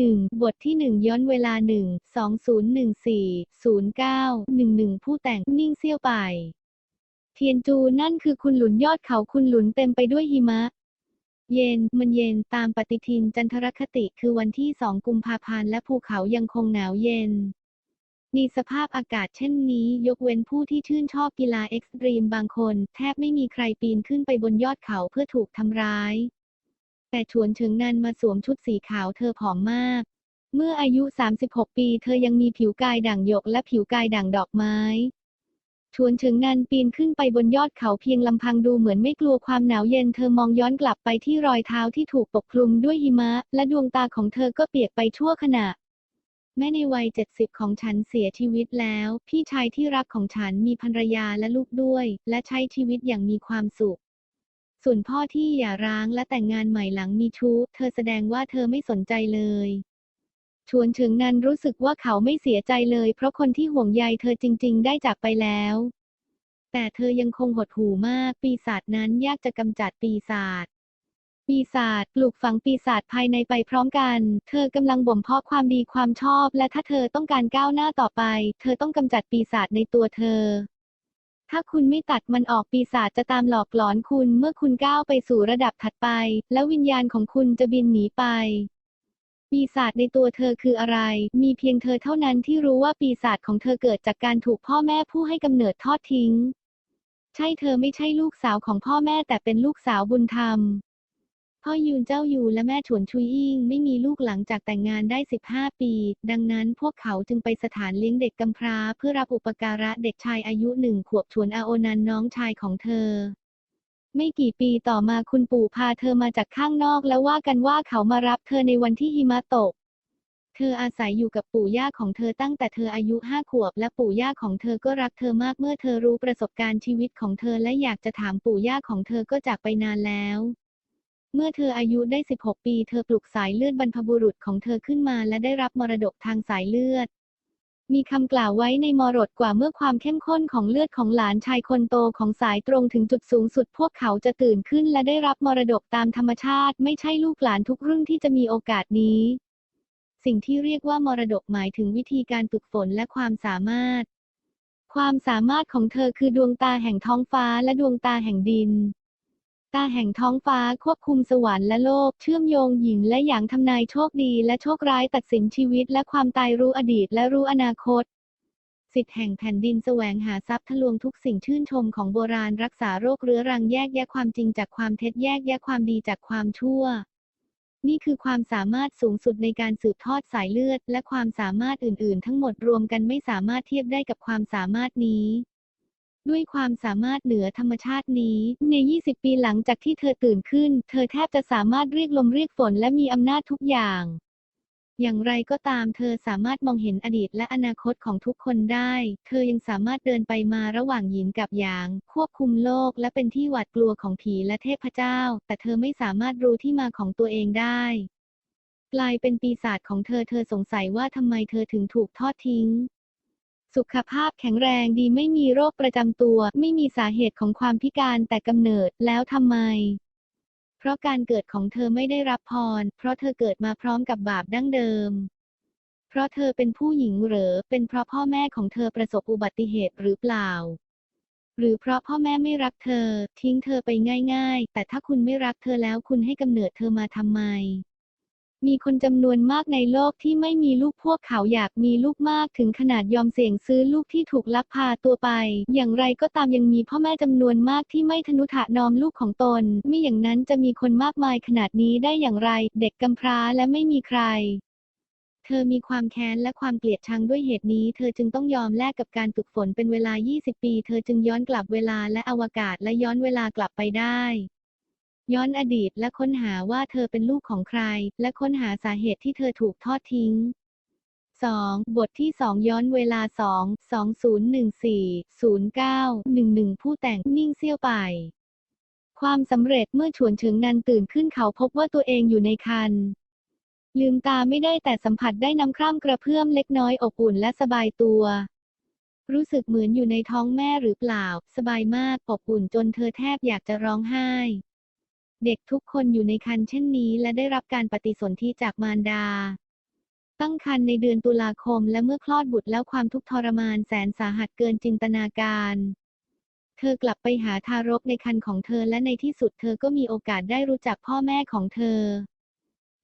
1. บทที่ 1 ย้อนเวลา 1 2014 09 11 ผู้แต่งนิ่งเสี้ยวไป เทียนจูนั่นคือคุณหลุนยอดเขาคุณหลุนเต็มไปด้วยหิมะ เย็น มันเย็นตามปฏิทินจันทรคติคือวันที่2กุมภาพันธ์และภูเขายังคงหนาวเย็นมีสภาพอากาศเช่นนี้ ยกเว้นผู้ที่ชื่นชอบกีฬาเอ็กซ์ตรีมบางคน แทบไม่มีใครปีนขึ้นไปบนยอดเขาเพื่อถูกทำร้าย แต่ชวนเฉิงนันมาสวมชุดสีขาวเธอผอมมาก เมื่ออายุ 36 ปีเธอยังมีผิวกายด่างหยกและผิวกายด่างดอกไม้ชวนเฉิงนันปีนขึ้นไปบนยอดเขาเพียงลำพังดูเหมือนไม่กลัวความหนาวเย็นเธอมองย้อนกลับไปที่รอยเท้าที่ถูกปกคลุมด้วยหิมะ และดวงตาของเธอก็เปียกไปชั่วขณะ แม่ในวัย70ของฉันเสียชีวิตแล้ว พี่ชายที่รักของฉันมีภรรยาและลูกด้วย และใช้ชีวิตอย่างมีความสุข ส่วนพ่อที่หย่าร้างและแต่งงานใหม่หลังมีชู้ เธอแสดงว่าเธอไม่สนใจเลย ชวนเฉิงนันรู้สึกว่าเขาไม่เสียใจเลย เพราะคนที่ห่วงใยเธอจริง ๆ ได้จากไปแล้ว แต่เธอยังคงหดหู่มาก ปีศาจนั้นยากจะกำจัดปีศาจปีศาจปลูกฝังปีศาจภายในไปพร้อมกัน เธอกำลังบ่มเพาะความดีความชอบ และถ้าเธอต้องการก้าวหน้าต่อไป เธอต้องกำจัดปีศาจในตัวเธอ ถ้าคุณไม่ตัดมันออกปีศาจจะตามหลอกหลอนคุณเมื่อคุณก้าวไปสู่ระดับถัดไป แล้ววิญญาณของคุณจะบินหนีไป ปีศาจในตัวเธอคืออะไร มีเพียงเธอเท่านั้นที่รู้ว่าปีศาจของเธอเกิดจากการถูกพ่อแม่ผู้ให้กำเนิดทอดทิ้ง ใช่เธอไม่ใช่ลูกสาวของพ่อแม่แต่เป็นลูกสาวบุญธรรม พ่อยูนเจ้ายูและแม่ฉวนชุยอิงไม่มีลูกหลังจากแต่งงานได้ 15 ปี ดังนั้นพวกเขาจึงไปสถานเลี้ยงเด็กกำพร้าเพื่อรับอุปการะเด็กชายอายุหนึ่งขวบฉวนอาโอนันน้องชายของเธอ ไม่กี่ปีต่อมาคุณปู่พาเธอมาจากข้างนอกแล้วว่ากันว่าเขามารับเธอในวันที่หิมะตก เธออาศัยอยู่กับปู่ย่าของเธอตั้งแต่เธออายุห้าขวบ และปู่ย่าของเธอก็รักเธอมากเมื่อเธอรู้ประสบการณ์ชีวิตของเธอและอยากจะถามปู่ย่าของเธอก็จากไปนานแล้ว เมื่อเธออายุได้ 16 ปี เธอปลุกสายเลือดบรรพบุรุษของเธอขึ้นมาและได้รับมรดกทางสายเลือด มีคำกล่าวไว้ในมรดกว่าเมื่อความเข้มข้นของเลือดของหลานชายคนโตของสายตรงถึงจุดสูงสุดพวกเขาจะตื่นขึ้นและได้รับมรดกตามธรรมชาติ ไม่ใช่ลูกหลานทุกรุ่นที่จะมีโอกาสนี้ สิ่งที่เรียกว่ามรดกหมายถึงวิธีการฝึกฝนและความสามารถ ความสามารถของเธอคือดวงตาแห่งท้องฟ้าและดวงตาแห่งดิน ตาแห่งท้องฟ้าควบคุมสวรรค์และโลก เชื่อมโยงหญิงและหยางทำนายโชคดีและโชคร้ายตัดสินชีวิตและความตายรู้อดีตและรู้อนาคต สิทธิ์แห่งแผ่นดินแสวงหาทรัพย์ทะลวงทุกสิ่งชื่นชมของโบราณรักษาโรคเรื้อรังแยกแยะความจริงจากความเท็จแยกแยะความดีจากความชั่ว นี่คือความสามารถสูงสุดในการสืบทอดสายเลือด และความสามารถอื่น ๆ ทั้งหมดรวมกันไม่สามารถเทียบได้กับความสามารถนี้ ด้วยความสามารถเหนือธรรมชาตินี้ ใน 20 ปีหลังจากที่เธอตื่นขึ้น เธอแทบจะสามารถเรียกลมเรียกฝนและมีอำนาจทุกอย่าง อย่างไรก็ตามเธอสามารถมองเห็นอดีตและอนาคตของทุกคนได้ เธอยังสามารถเดินไปมาระหว่างหยินกับหยาง ควบคุมโลกและเป็นที่หวาดกลัวของผีและเทพเจ้า แต่เธอไม่สามารถรู้ที่มาของตัวเองได้กลายเป็นปีศาจของเธอเธอสงสัยว่าทำไมเธอถึงถูกทอดทิ้ง สุขภาพแข็งแรงดีไม่มีโรคประจำตัว ไม่มีสาเหตุของความพิการแต่กำเนิดแล้วทำไม เพราะการเกิดของเธอไม่ได้รับพร เพราะเธอเกิดมาพร้อมกับบาปดั้งเดิม เพราะเธอเป็นผู้หญิงหรือเป็นเพราะพ่อแม่ของเธอประสบอุบัติเหตุหรือเปล่า หรือเพราะพ่อแม่ไม่รักเธอ ทิ้งเธอไปง่าย ๆ แต่ถ้าคุณไม่รักเธอแล้วคุณให้กำเนิดเธอมาทำไม มีคนจำนวนมากในโลกที่ไม่มีลูกพวกเขาอยากมีลูกมากถึงขนาดยอมเสี่ยงซื้อลูกที่ถูกลักพาตัวไป อย่างไรก็ตามยังมีพ่อแม่จำนวนมากที่ไม่ทนุถนอมลูกของตนไม่อย่างนั้นจะมีคนมากมายขนาดนี้ได้อย่างไร เด็กกำพร้าและไม่มีใครเธอมีความแค้นและความเกลียดชังด้วยเหตุนี้ เธอจึงต้องยอมแลกกับการฝึกฝนเป็นเวลา 20 ปี เธอจึงย้อนกลับเวลาและอวกาศและย้อนเวลากลับไปได้ ย้อนอดีตและค้นหาว่าเธอเป็นลูกของใคร และค้นหาสาเหตุที่เธอถูกทอดทิ้ง 2. บทที่ 2 ย้อนเวลา 2 2014 09 11 ผู้แต่งนิ่งเสี้ยวไป ความสำเร็จเมื่อฉวนเฉิงนันตื่นขึ้นเขาพบว่าตัวเองอยู่ในคัน ลืมตาไม่ได้แต่สัมผัสได้น้ำคร่ำกระเพื่อมเล็กน้อยอบอุ่นและสบายตัว รู้สึกเหมือนอยู่ในท้องแม่หรือเปล่า สบายมากอบอุ่นจนเธอแทบอยากจะร้องไห้ เด็กทุกคนอยู่ในคันเช่นนี้ และได้รับการปฏิสนธิจากมารดา ตั้งครรภ์ในเดือนตุลาคมและเมื่อคลอดบุตรแล้วความทุกข์ทรมานแสนสาหัสเกินจินตนาการ เธอกลับไปหาทารกในครรภ์ของเธอและในที่สุดเธอก็มีโอกาสได้รู้จักพ่อแม่ของเธอ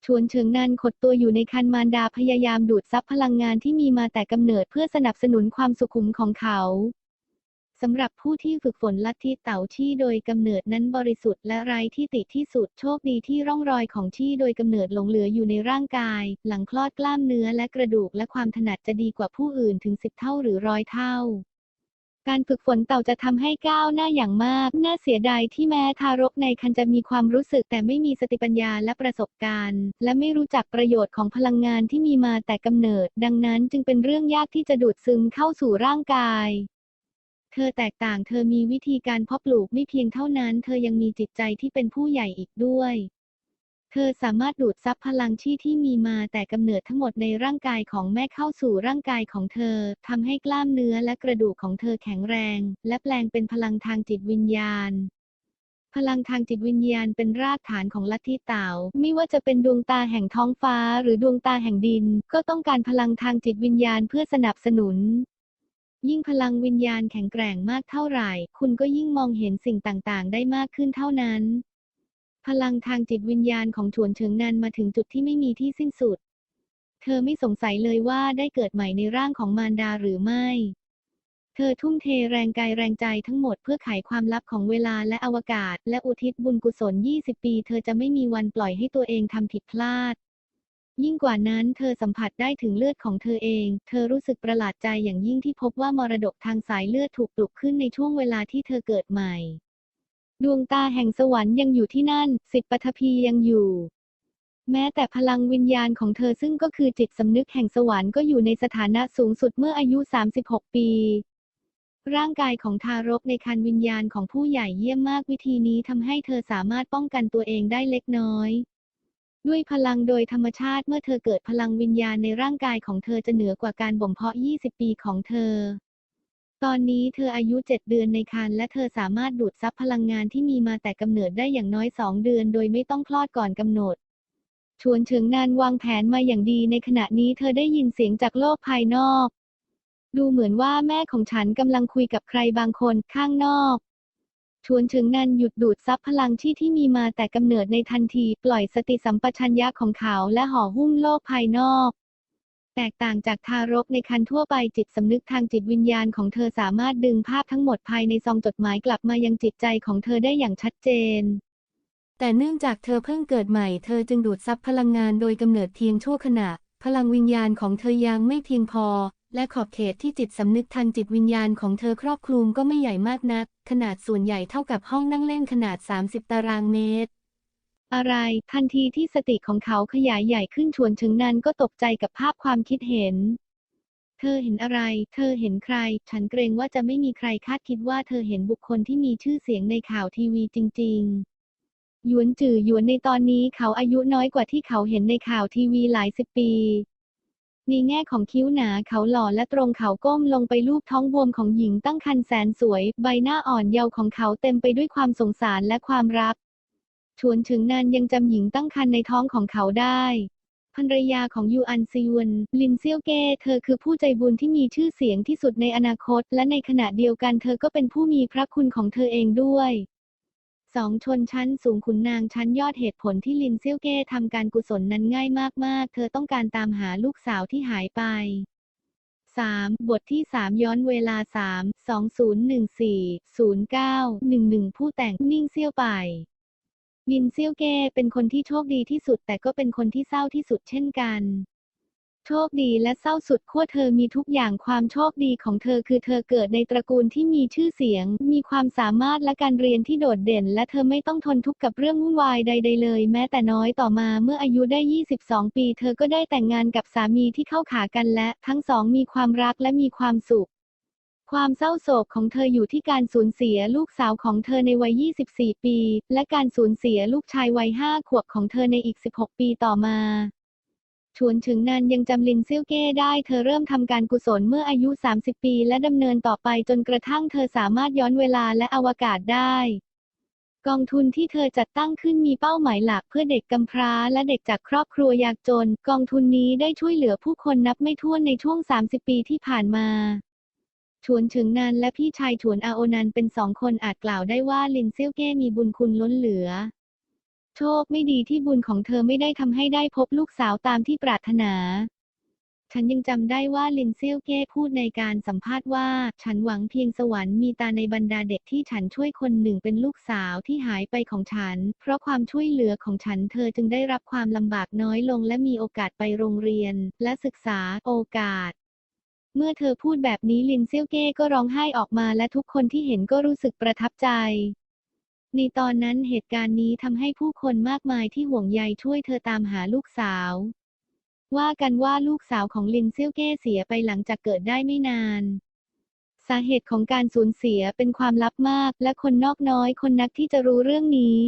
ชวนเฉิงนันขดตัวอยู่ในคันมารดาพยายามดูดซับพลังงานที่มีมาแต่กำเนิดเพื่อสนับสนุนความสุขุมของเขา สำหรับผู้ที่ฝึกฝนลัทธิเต่าที่โดยกำเนิดนั้นบริสุทธิ์และไร้ที่ติที่สุดโชคดีที่ร่องรอยของที่โดยกำเนิดหลงเหลืออยู่ในร่างกาย หลังคลอดกล้ามเนื้อและกระดูกและความถนัดจะดีกว่าผู้อื่นถึงสิบเท่าหรือร้อยเท่า การฝึกฝนเต่าจะทำให้ก้าวหน้าอย่างมาก น่าเสียดายที่แม้ทารกในครรภ์จะมีความรู้สึกแต่ไม่มีสติปัญญาและประสบการณ์ และไม่รู้จักประโยชน์ของพลังงานที่มีมาแต่กำเนิด ดังนั้นจึงเป็นเรื่องยากที่จะดูดซึมเข้าสู่ร่างกาย ธอแตกต่างเธอมีวิธีการเพาะปลูกไม่เพียงเท่านั้น เธอยังมีจิตใจที่เป็นผู้ใหญ่อีกด้วย เธอสามารถดูดซับพลังที่ที่มีมาแต่กำเนิดทั้งหมดในร่างกายของแม่เข้าสู่ร่างกายของเธอทำให้กล้ามเนื้อและกระดูกของเธอแข็งแรง และแปลงเป็นพลังทางจิตวิญญาณพลังทางจิตวิญญาณเป็นรากฐานของลัทธิเต่าไม่ว่าจะเป็นดวงตาแห่งท้องฟ้าหรือดวงตาแห่งดิน ก็ต้องการพลังทางจิตวิญญาณเพื่อสนับสนุน ยิ่งพลังวิญญาณแข็งแกร่งมากเท่าไหร่ คุณก็ยิ่งมองเห็นสิ่งต่างๆ ได้มากขึ้นเท่านั้น พลังทางจิตวิญญาณของฉวนเฉิงนันมาถึงจุดที่ไม่มีที่สิ้นสุด เธอไม่สงสัยเลยว่าได้เกิดใหม่ในร่างของมารดาหรือไม่ เธอทุ่มเทแรงกายแรงใจทั้งหมดเพื่อไขความลับของเวลาและอวกาศ และอุทิศบุญกุศล 20 ปี เธอจะไม่มีวันปล่อยให้ตัวเองทำผิดพลาด ยิ่งกว่านั้นเธอสัมผัสได้ถึงเลือดของเธอเอง เธอรู้สึกประหลาดใจอย่างยิ่งที่พบว่ามรดกทางสายเลือดถูกปลุกขึ้นในช่วงเวลาที่เธอเกิดใหม่ ดวงตาแห่งสวรรค์ยังอยู่ที่นั่น สิบปฐพียังอยู่ แม้แต่พลังวิญญาณของเธอซึ่งก็คือจิตสำนึกแห่งสวรรค์ก็อยู่ในสถานะสูงสุดเมื่ออายุ 36 ปีร่างกายของทารกในคันวิญญาณของผู้ใหญ่เยี่ยมมากวิธีนี้ทำให้เธอสามารถป้องกันตัวเองได้เล็กน้อย ด้วยพลังโดยธรรมชาติเมื่อเธอเกิดพลังวิญญาณในร่างกายของเธอจะเหนือกว่าการบ่มเพาะ 20 ปีของเธอ ตอนนี้เธออายุ 7 เดือนในครรภ์และเธอสามารถดูดซับพลังงานที่มีมาแต่กำเนิดได้อย่างน้อย 2 เดือน โดยไม่ต้องคลอดก่อนกำหนดชวนเฉิงนานวางแผนมาอย่างดีในขณะนี้เธอได้ยินเสียงจากโลกภายนอก ดูเหมือนว่าแม่ของฉันกำลังคุยกับใครบางคนข้างนอก ชวนเฉิงนันหยุดดูดซับพลังที่ที่มีมาแต่กำเนิดในทันที ปล่อยสติสัมปชัญญะของเขาและห่อหุ้มโลกภายนอกแตกต่างจากทารกในครรภ์ทั่วไปจิตสำนึกทางจิตวิญญาณของเธอสามารถดึงภาพทั้งหมดภายในซองจดหมายกลับมายังจิตใจของเธอได้อย่างชัดเจน แต่เนื่องจากเธอเพิ่งเกิดใหม่เธอจึงดูดซับพลังงานโดยกำเนิดเพียงชั่วขณะ พลังวิญญาณของเธอยังไม่เพียงพอ และขอบเขตที่จิตสำนึกทางจิตวิญญาณของเธอครอบคลุมก็ไม่ใหญ่มากนัก ขนาดส่วนใหญ่เท่ากับห้องนั่งเล่นขนาด 30 ตารางเมตร อะไร ทันทีที่สติของเขาขยายใหญ่ขึ้นชวนเชิงนันก็ตกใจกับภาพความคิดเห็น เธอเห็นอะไร เธอเห็นใคร ฉันเกรงว่าจะไม่มีใครคาดคิดว่าเธอเห็นบุคคลที่มีชื่อเสียงในข่าวทีวีจริง ๆหยวนจื่อหยวนในตอนนี้เขาอายุน้อยกว่าที่เขาเห็นในข่าวทีวีหลายสิบปี ในแง่ของคิ้วหนาเขาหล่อและตรงเขาก้มลงไปลูบท้องบวมของหญิงตั้งครรภ์แสนสวย ใบหน้าอ่อนเยาว์ของเขาเต็มไปด้วยความสงสารและความรักชวนเฉิงนันยังจำหญิงตั้งครรภ์ในท้องของเขาได้ภรรยาของยูอันซีวน ลินเซียวเก้ เธอคือผู้ใจบุญที่มีชื่อเสียงที่สุดในอนาคต และในขณะเดียวกันเธอก็เป็นผู้มีพระคุณของเธอเองด้วย สองชนชั้นสูงขุนนางชั้นยอดเหตุผลที่ลินเซียวเก้ทำการกุศลนั้นง่ายมากๆ เธอต้องการตามหาลูกสาวที่หายไป 3. บทที่ 3 ย้อนเวลา 3 2014 09 11 ผู้แต่งนิ่งเซี่ยวไปลินเซี่ยวเก้เป็นคนที่โชคดีที่สุดแต่ก็เป็นคนที่เศร้าที่สุดเช่นกัน โชคดีและเศร้าสุดขั้วเธอมีทุกอย่างความโชคดีของเธอคือเธอเกิดในตระกูลที่มีชื่อเสียง มีความสามารถและการเรียนที่โดดเด่น และเธอไม่ต้องทนทุกข์กับเรื่องวุ่นวายใด ๆ เลย แม้แต่น้อยต่อมาเมื่ออายุได้ 22 ปี เธอก็ได้แต่งงานกับสามีที่เข้าขากันและทั้งสองมีความรักและมีความสุขความเศร้าโศกของเธออยู่ที่การสูญเสียลูกสาวของเธอในวัย 24 ปี และการสูญเสียลูกชายวัย 5 ขวบของเธอในอีก 16 ปีต่อมา ชวนถึงนันยังจำลินเซี่ยวเก้ได้เธอเริ่มทำการกุศลเมื่ออายุ 30 ปี และดำเนินต่อไปจนกระทั่งเธอสามารถย้อนเวลาและอวกาศได้ กองทุนที่เธอจัดตั้งขึ้นมีเป้าหมายหลักเพื่อเด็กกำพร้าและเด็กจากครอบครัวยากจน กองทุนนี้ได้ช่วยเหลือผู้คนนับไม่ถ้วนในช่วง 30 ปีที่ผ่านมาชวนเฉิงนันและพี่ชายชวนอาโอนันเป็นสองคนอาจกล่าวได้ว่าลินเซี่ยวเก้มีบุญคุณล้นเหลือ โชคไม่ดีที่บุญของเธอไม่ได้ทำให้ได้พบลูกสาวตามที่ปรารถนา ฉันยังจำได้ว่าลินเซียวเก้พูดในการสัมภาษณ์ว่า ฉันหวังเพียงสวรรค์มีตาในบรรดาเด็กที่ฉันช่วยคนหนึ่งเป็นลูกสาวที่หายไปของฉัน เพราะความช่วยเหลือของฉันเธอจึงได้รับความลำบากน้อยลงและมีโอกาสไปโรงเรียน และศึกษาโอกาสเมื่อเธอพูดแบบนี้ลินเซียวเก้ก็ร้องไห้ออกมาและทุกคนที่เห็นก็รู้สึกประทับใจ ในตอนนั้นเหตุการณ์นี้ทำให้ผู้คนมากมายที่ห่วงใยช่วยเธอตามหาลูกสาว ว่ากันว่าลูกสาวของลินเซี่ยวเก้เสียไปหลังจากเกิดได้ไม่นาน สาเหตุของการสูญเสียเป็นความลับมาก และคนนอกน้อยคนนักที่จะรู้เรื่องนี้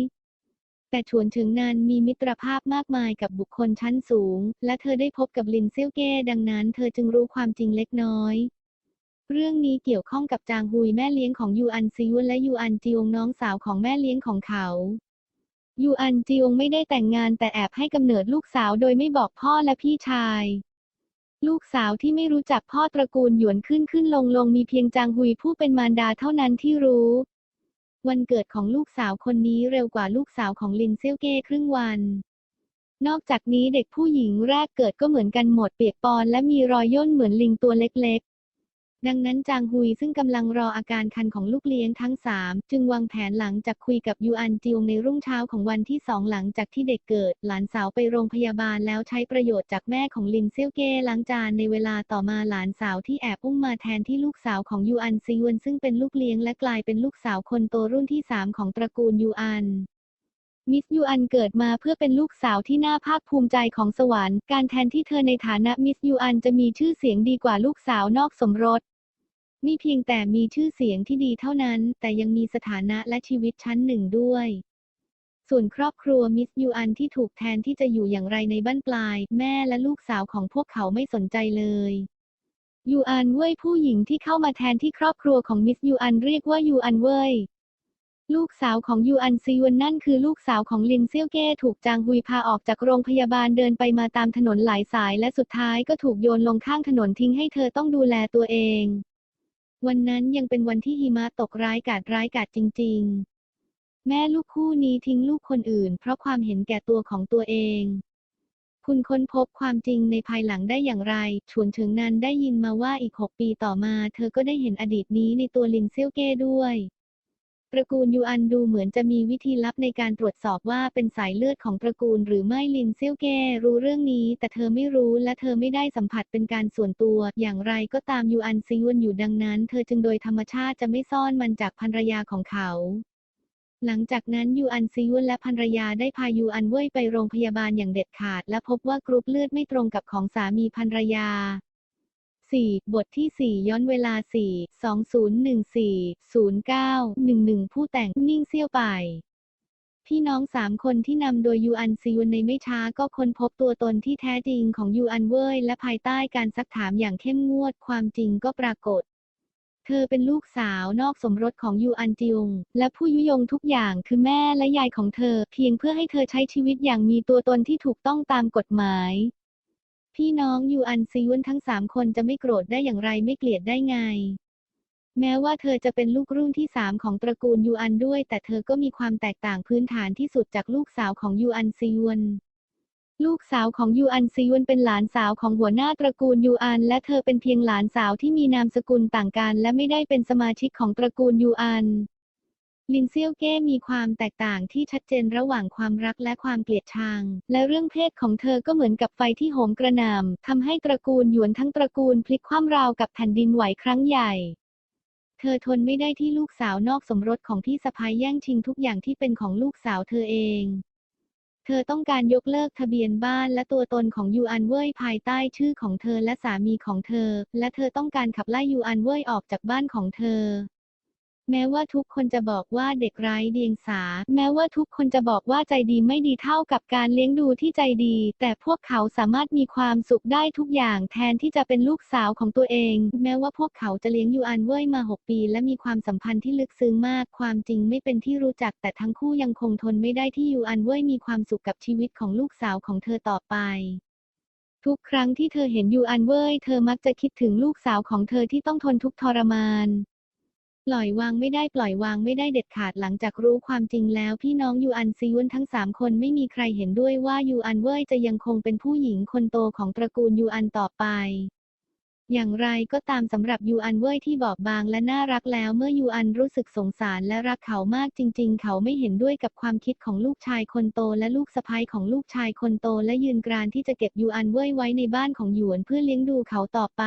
แต่ชวนถึงนานมีมิตรภาพมากมายกับบุคคลชั้นสูง และเธอได้พบกับลินเซี่ยวเก้ดังนั้น เธอจึงรู้ความจริงเล็กน้อย เรื่องนี้เกี่ยวข้องกับจางฮุยแม่เลี้ยงของยูอันซิวและยูอันจิวงน้องสาวของแม่เลี้ยงของเขายูอันจิวงไม่ได้แต่งงานแต่แอบให้กำเนิดลูกสาวโดยไม่บอกพ่อและพี่ชาย ลูกสาวที่ไม่รู้จักพ่อตระกูลหยวนขึ้นขึ้นลงลงมีเพียงจางฮุยผู้เป็นมารดาเท่านั้นที่รู้ วันเกิดของลูกสาวคนนี้เร็วกว่าลูกสาวของลินเซียวเก้ครึ่งวันนอกจากนี้เด็กผู้หญิงแรกเกิดก็เหมือนกันหมดเปียกปอนและมีรอยย่นเหมือนลิงตัวเล็ก ดังนั้นจางฮุยซึ่งกำลังรออาการคันของลูกเลี้ยงทั้งสามจึงวางแผนหลังจากคุยกับยูอันจิวในรุ่งเช้าของวันที่สองหลังจากที่เด็กเกิด หลานสาวไปโรงพยาบาลแล้วใช้ประโยชน์จากแม่ของลินเซียวเก้ล้างจานในเวลาต่อมาหลานสาวที่แอบอุ้มมาแทนที่ลูกสาวของยูอันซีวนซึ่งเป็นลูกเลี้ยงและกลายเป็นลูกสาวคนโตรุ่นที่สามของตระกูลยูอัน มิสยูอันเกิดมาเพื่อเป็นลูกสาวที่น่าภาคภูมิใจของสวรรค์ การแทนที่เธอในฐานะมิสยูอันจะมีชื่อเสียงดีกว่าลูกสาวนอกสมรสมีเพียงแต่มีชื่อเสียงที่ดีเท่านั้น แต่ยังมีสถานะและชีวิตชั้นหนึ่งด้วย ส่วนครอบครัวมิสยูอันที่ถูกแทนที่จะอยู่อย่างไรในบ้านปลาย แม่และลูกสาวของพวกเขาไม่สนใจเลยยูอันเว่ยผู้หญิงที่เข้ามาแทนที่ครอบครัวของมิสยูอันเรียกว่ายูอันเว่ย ลูกสาวของยูอันซีวันนั่นคือลูกสาวของลินเซี่ยวเก้ถูกจางฮุยพาออกจากโรงพยาบาลเดินไปมาตามถนนหลายสายและสุดท้ายก็ถูกโยนลงข้างถนนทิ้งให้เธอต้องดูแลตัวเอง วันนั้นยังเป็นวันที่หิมะตกร้ายกาจร้ายกาจจริง ๆ แม่ลูกคู่นี้ทิ้งลูกคนอื่น เพราะความเห็นแก่ตัวของตัวเอง คุณค้นพบความจริงในภายหลังได้อย่างไรชวนเฉิงนันได้ยินมาว่าอีก6ปีต่อมา เธอก็ได้เห็นอดีตนี้ในตัวลินเซี่ยวเก้ด้วย ตระกูลยูอันดูเหมือนจะมีวิธีลับในการตรวจสอบว่าเป็นสายเลือดของตระกูลหรือไม่ลินเซี่ยวเก้รู้เรื่องนี้ แต่เธอไม่รู้และเธอไม่ได้สัมผัสเป็นการส่วนตัว อย่างไรก็ตามยูอันซีวนอยู่ดังนั้น เธอจึงโดยธรรมชาติจะไม่ซ่อนมันจากภรรยาของเขา หลังจากนั้นยูอันซีวนและภรรยาได้พายูอันเว่ยไปโรงพยาบาลอย่างเด็ดขาด และพบว่ากรุ๊ปเลือดไม่ตรงกับของสามีภรรยา 4. บทที่ 4 ย้อนเวลา 4 2014 09 11 ผู้แต่งนิ่งเซี่ยวไป พี่น้องสามคนที่นำโดยยูอันซียุนในไม่ช้าก็ค้นพบตัวตนที่แท้จริงของยูอันเว่ยและภายใต้การซักถามอย่างเข้มงวดความจริงก็ปรากฏเธอเป็นลูกสาวนอกสมรสของยูอันจิง และผู้ยุยงทุกอย่างคือแม่และยายของเธอ เพียงเพื่อให้เธอใช้ชีวิตอย่างมีตัวตนที่ถูกต้องตามกฎหมาย พี่น้องยูอันซียุนทั้งสามคนจะไม่โกรธได้อย่างไรไม่เกลียดได้ไง แม้ว่าเธอจะเป็นลูกรุ่นที่สามของตระกูลยูอันด้วย แต่เธอก็มีความแตกต่างพื้นฐานที่สุดจากลูกสาวของยูอันซียวนลูกสาวของยูอันซียวนเป็นหลานสาวของหัวหน้าตระกูลยูอันและเธอเป็นเพียงหลานสาวที่มีนามสกุลต่างกัน และไม่ได้เป็นสมาชิกของตระกูลยูอัน ลินเซียวเก้มีความแตกต่างที่ชัดเจนระหว่างความรักและความเกลียดชัง และเรื่องเพศของเธอก็เหมือนกับไฟที่โหมกระหน่ำทำให้ตระกูลหยวนทั้งตระกูลพลิกคว่ำราวกับแผ่นดินไหวครั้งใหญ่ เธอทนไม่ได้ที่ลูกสาวนอกสมรสของพี่สะพ้ายแย่งชิงทุกอย่างที่เป็นของลูกสาวเธอเอง เธอต้องการยกเลิกทะเบียนบ้านและตัวตนของยูอันเว่ยภายใต้ชื่อของเธอและสามีของเธอ และเธอต้องการขับไล่ยูอันเว่ยออกจากบ้านของเธอ แม้ว่าทุกคนจะบอกว่าเด็กไร้เดียงสา แม้ว่าทุกคนจะบอกว่าใจดีไม่ดีเท่ากับการเลี้ยงดูที่ใจดี แต่พวกเขาสามารถมีความสุขได้ทุกอย่างแทนที่จะเป็นลูกสาวของตัวเอง แม้ว่าพวกเขาจะเลี้ยงยูอันเว่ยมา 6 ปี และมีความสัมพันธ์ที่ลึกซึ้งมาก ความจริงไม่เป็นที่รู้จัก แต่ทั้งคู่ยังคงทนไม่ได้ที่ยูอันเว่ยมีความสุขกับชีวิตของลูกสาวของเธอต่อไปทุกครั้งที่เธอเห็นยูอันเว่ยเธอมักจะคิดถึงลูกสาวของเธอที่ต้องทนทุกทรมาน ปล่อยวางไม่ได้ปล่อยวางไม่ได้เด็ดขาดหลังจากรู้ความจริงแล้วพี่น้องยูอันซีวุนทั้งสามคนไม่มีใครเห็นด้วยว่ายูอันเว่ยจะยังคงเป็นผู้หญิงคนโตของตระกูลยูอันต่อไป อย่างไรก็ตามสำหรับยูอันเว่ยที่บอบบางและน่ารักแล้วเมื่อยูอันรู้สึกสงสารและรักเขามากจริง ๆ เขาไม่เห็นด้วยกับความคิดของลูกชายคนโตและลูกสะใภ้ของลูกชายคนโตและยืนกรานที่จะเก็บยูอันเว่ยไว้ในบ้านของหยวนเพื่อเลี้ยงดูเขาต่อไป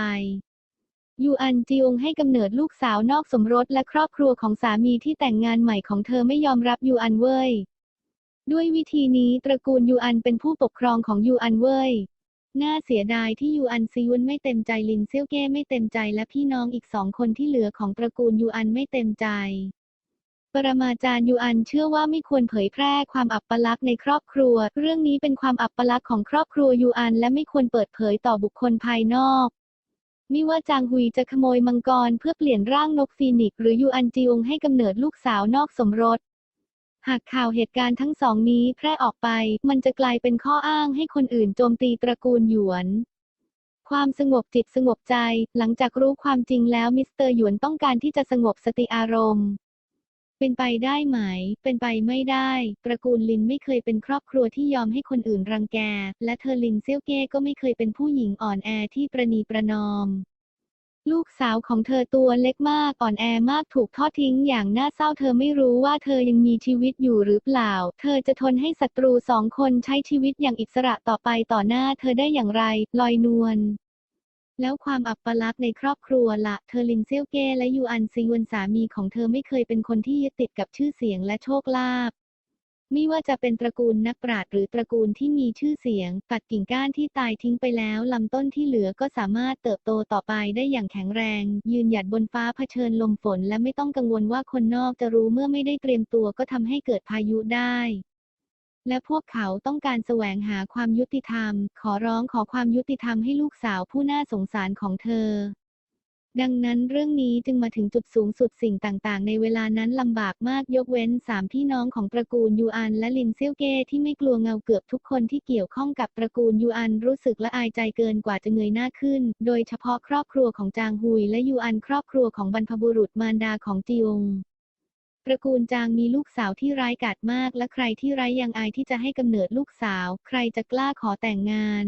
ยูอันจีองให้กำเนิดลูกสาวนอกสมรสและครอบครัวของสามีที่แต่งงานใหม่ของเธอไม่ยอมรับยูอันเว่ย ด้วยวิธีนี้ตระกูลยูอันเป็นผู้ปกครองของยูอันเว่ย น่าเสียดายที่ยูอันซีวุนไม่เต็มใจลินเซี่ยวเก้ไม่เต็มใจและพี่น้องอีกสองคนที่เหลือของตระกูลยูอันไม่เต็มใจ ปรมาจารย์ยูอันเชื่อว่าไม่ควรเผยแพร่ความอับปลักษณ์ในครอบครัว เรื่องนี้เป็นความอับปลักษณ์ของครอบครัวยูอันและไม่ควรเปิดเผยต่อบุคคลภายนอก ไม่ว่าจางฮุยจะขโมยมังกรเพื่อเปลี่ยนร่างนกฟีนิกซ์หรือยูอันจีองให้กำเนิดลูกสาวนอกสมรส หากข่าวเหตุการณ์ทั้งสองนี้แพร่ออกไป มันจะกลายเป็นข้ออ้างให้คนอื่นโจมตีตระกูลหยวนความสงบจิตสงบใจ หลังจากรู้ความจริงแล้วมิสเตอร์หยวนต้องการที่จะสงบสติอารมณ์ เป็นไปได้ไหม เป็นไปไม่ได้ ตระกูลลินไม่เคยเป็นครอบครัวที่ยอมให้คนอื่นรังแก และเธอลินเซี่ยวเก้ก็ไม่เคยเป็นผู้หญิงอ่อนแอที่ประนีประนอม ลูกสาวของเธอตัวเล็กมากอ่อนแอมากถูกทอดทิ้งอย่างน่าเศร้าเธอไม่รู้ว่าเธอยังมีชีวิตอยู่หรือเปล่า เธอจะทนให้ศัตรูสองคนใช้ชีวิตอย่างอิสระต่อไปต่อหน้าเธอได้อย่างไร ลอยนวล แล้วความอับปลักษณ์ในครอบครัวละเธอลินเซียวเก้และยูอันซิงวนสามีของเธอไม่เคยเป็นคนที่ยึดติดกับชื่อเสียงและโชคลาภไม่ว่าจะเป็นตระกูลนักปราชญ์หรือตระกูลที่มีชื่อเสียง ตัดกิ่งก้านที่ตายทิ้งไปแล้ว ลำต้นที่เหลือก็สามารถเติบโตต่อไปได้อย่างแข็งแรง ยืนหยัดบนฟ้าเผชิญลมฝน และไม่ต้องกังวลว่าคนนอกจะรู้เมื่อไม่ได้เตรียมตัวก็ทำให้เกิดพายุได้ และพวกเขาต้องการแสวงหาความยุติธรรม ขอร้องขอความยุติธรรมให้ลูกสาวผู้น่าสงสารของเธอ ดังนั้นเรื่องนี้จึงมาถึงจุดสูงสุดสิ่งต่างๆ ในเวลานั้นลำบากมากยกเว้นสามพี่น้องของตระกูลยูอันและลินเซียวเก้ที่ไม่กลัวเงาเกือบทุกคนที่เกี่ยวข้องกับตระกูลยูอันรู้สึกละอายใจเกินกว่าจะเงยหน้าขึ้น โดยเฉพาะครอบครัวของจางฮุยและยูอันครอบครัวของบรรพบุรุษมารดาของจิอง ตระกูลจางมีลูกสาวที่ร้ายกาจมาก และใครที่ไร้ยังอายที่จะให้กำเนิดลูกสาว ใครจะกล้าขอแต่งงาน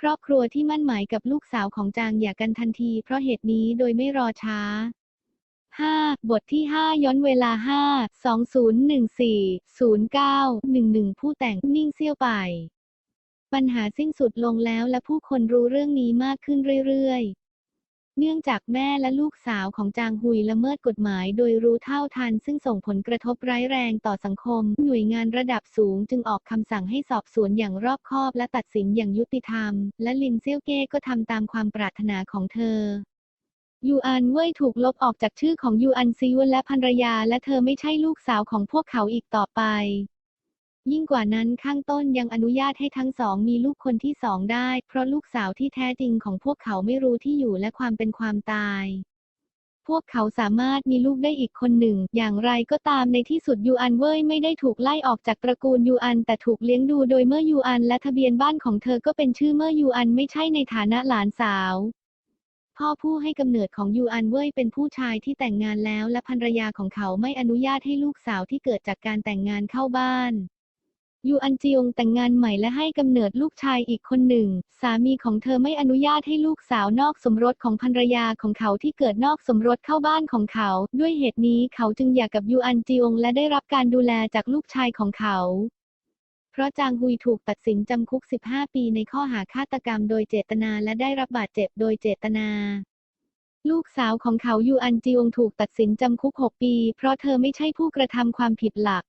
ครอบครัวที่มั่นหมายกับลูกสาวของจางหย่ากันทันที เพราะเหตุนี้โดยไม่รอช้า 5. บทที่ 5 ย้อนเวลา 5 2014 09 11 ผู้แต่งนิ่งเซี่ยวไป ปัญหาสิ้นสุดลงแล้วและผู้คนรู้เรื่องนี้มากขึ้นเรื่อยๆ เนื่องจากแม่และลูกสาวของจางฮุยละเมิดกฎหมายโดยรู้เท่าทัน ซึ่งส่งผลกระทบร้ายแรงต่อสังคม หน่วยงานระดับสูงจึงออกคำสั่งให้สอบสวนอย่างรอบคอบและตัดสินอย่างยุติธรรม และลินเซี่ยวเก้ก็ทำตามความปรารถนาของเธอยูอันเว่ยถูกลบออกจากชื่อของยูอันซีวนและภรรยา และเธอไม่ใช่ลูกสาวของพวกเขาอีกต่อไป ยิ่งกว่านั้นข้างต้นยังอนุญาตให้ทั้งสองมีลูกคนที่สองได้ เพราะลูกสาวที่แท้จริงของพวกเขาไม่รู้ที่อยู่และความเป็นความตายพวกเขาสามารถมีลูกได้อีกคนหนึ่ง อย่างไรก็ตามในที่สุดยูอันเว่ยไม่ได้ถูกไล่ออกจากตระกูลยูอัน แต่ถูกเลี้ยงดูโดยเมื่อยูอันและทะเบียนบ้านของเธอก็เป็นชื่อเมื่อยูอันไม่ใช่ในฐานะหลานสาว พ่อผู้ให้กำเนิดของยูอันเว่ยเป็นผู้ชายที่แต่งงานแล้วและภรรยาของเขาไม่อนุญาตให้ลูกสาวที่เกิดจากการแต่งงานเข้าบ้าน ยูอันจียงแต่งงานใหม่และให้กำเนิดลูกชายอีกคนหนึ่ง สามีของเธอไม่อนุญาตให้ลูกสาวนอกสมรสของภรรยาของเขาที่เกิดนอกสมรสเข้าบ้านของเขา ด้วยเหตุนี้เขาจึงหย่ากกับยูอันจียงและได้รับการดูแลจากลูกชายของเขา เพราะจางฮุยถูกตัดสินจำคุก 15 ปีในข้อหาฆาตกรรมโดยเจตนาและได้รับบาดเจ็บโดยเจตนาลูกสาวของเขายูอันจียงถูกตัดสินจำคุก 6 ปี เพราะเธอไม่ใช่ผู้กระทำความผิดหลัก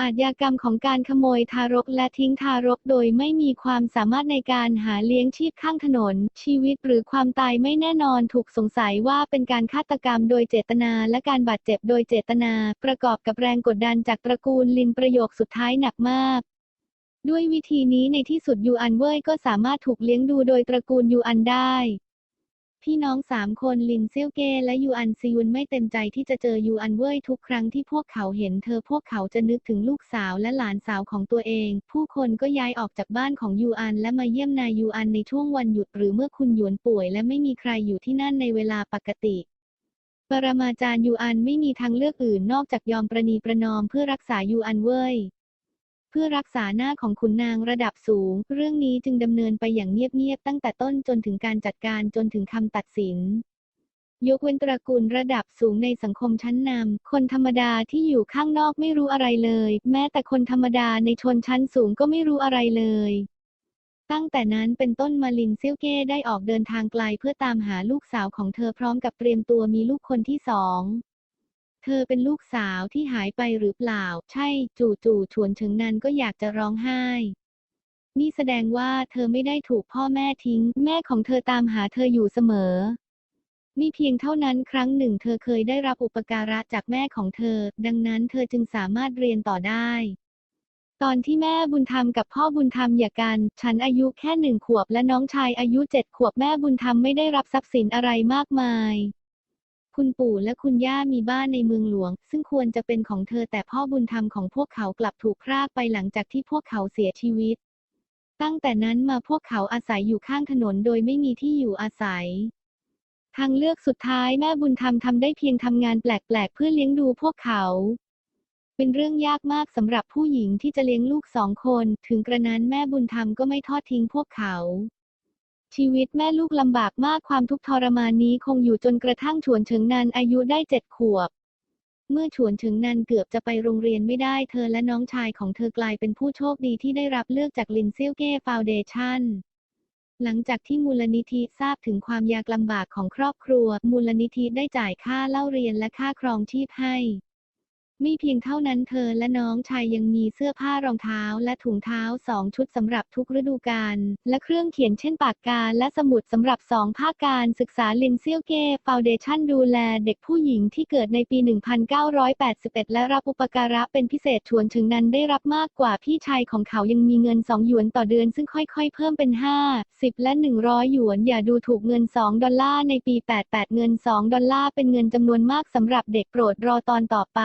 อาชญากรรมของการขโมยทารกและทิ้งทารกโดยไม่มีความสามารถในการหาเลี้ยงชีพข้างถนน ชีวิตหรือความตายไม่แน่นอนถูกสงสัยว่าเป็นการฆาตกรรมโดยเจตนาและการบาดเจ็บโดยเจตนา ประกอบกับแรงกดดันจากตระกูลลินประโยคสุดท้ายหนักมากด้วยวิธีนี้ในที่สุดยูอันเว่ยก็สามารถถูกเลี้ยงดูโดยตระกูลยูอันได้ พี่น้องสามคนลินเซี่ยวเกและยูอันซียุนไม่เต็มใจที่จะเจอยูอันเว่ยทุกครั้งที่พวกเขาเห็นเธอพวกเขาจะนึกถึงลูกสาวและหลานสาวของตัวเอง ผู้คนก็ย้ายออกจากบ้านของยูอันและมาเยี่ยมนายยูอันในช่วงวันหยุดหรือเมื่อคุณหยวนป่วยและไม่มีใครอยู่ที่นั่นในเวลาปกติปรมาจารย์ยูอันไม่มีทางเลือกอื่นนอกจากยอมประนีประนอมเพื่อรักษายูอันเว่ย เพื่อรักษาหน้าของขุนนางระดับสูง เรื่องนี้จึงดำเนินไปอย่างเงียบๆตั้งแต่ต้นจนถึงการจัดการจนถึงคำตัดสิน ยกเว้นตระกูลระดับสูงในสังคมชั้นนำคนธรรมดาที่อยู่ข้างนอกไม่รู้อะไรเลย แม้แต่คนธรรมดาในชนชั้นสูงก็ไม่รู้อะไรเลย ตั้งแต่นั้นเป็นต้นมาลินเซี่ยวเก้ได้ออกเดินทางไกลเพื่อตามหาลูกสาวของเธอพร้อมกับเตรียมตัวมีลูกคนที่สอง เธอเป็นลูกสาวที่หายไปหรือเปล่า ใช่ จู่ๆ ชวนเฉิงนันก็อยากจะร้องไห้ นี่แสดงว่าเธอไม่ได้ถูกพ่อแม่ทิ้ง แม่ของเธอตามหาเธออยู่เสมอ มีเพียงเท่านั้นครั้งหนึ่ง เธอเคยได้รับอุปการะจากแม่ของเธอ ดังนั้นเธอจึงสามารถเรียนต่อได้ ตอนที่แม่บุญธรรมกับพ่อบุญธรรมหย่ากัน ฉันอายุแค่หนึ่งขวบและน้องชายอายุเจ็ดขวบแม่บุญธรรมไม่ได้รับทรัพย์สินอะไรมากมาย คุณปู่และคุณย่ามีบ้านในเมืองหลวง ซึ่งควรจะเป็นของเธอแต่พ่อบุญธรรมของพวกเขากลับถูกพรากไปหลังจากที่พวกเขาเสียชีวิต ตั้งแต่นั้นมาพวกเขาอาศัยอยู่ข้างถนนโดยไม่มีที่อยู่อาศัย ทางเลือกสุดท้ายแม่บุญธรรมทำได้เพียงทำงานแปลกๆ เพื่อเลี้ยงดูพวกเขาเป็นเรื่องยากมากสำหรับผู้หญิงที่จะเลี้ยงลูกสองคน ถึงกระนั้นแม่บุญธรรมก็ไม่ทอดทิ้งพวกเขา ชีวิตแม่ลูกลำบากมากความทุกข์ทรมานนี้คงอยู่จนกระทั่งฉวนเฉิงนันอายุได้เจ็ดขวบ เมื่อฉวนเฉิงนันเกือบจะไปโรงเรียนไม่ได้ เธอและน้องชายของเธอกลายเป็นผู้โชคดีที่ได้รับเลือกจากลินเซียวเก้ฟาวเดชั่นหลังจากที่มูลนิธิทราบถึงความยากลำบากของครอบครัว มูลนิธิได้จ่ายค่าเล่าเรียนและค่าครองชีพให้ ไม่เพียงเท่านั้นเธอและน้องชายยังมีเสื้อผ้ารองเท้าและถุงเท้าสองชุดสำหรับทุกฤดูกาลและเครื่องเขียนเช่นปากกาและสมุดสำหรับสองภาคการศึกษาลินเซียวเก้ฟาวเดชั่นดูแลเด็กผู้หญิงที่เกิดในปี 1981 และรับอุปการะเป็นพิเศษชวนถึงนั้นได้รับมากกว่าพี่ชายของเขายังมีเงิน 2 หยวนต่อเดือนซึ่งค่อยๆ เพิ่มเป็น 5 10 และ 100 หยวน อย่าดูถูกเงิน 2 ดอลลาร์ในปี 88 เงิน 2 ดอลลาร์เป็นเงินจำนวนมากสำหรับเด็กโปรดรอตอนต่อไป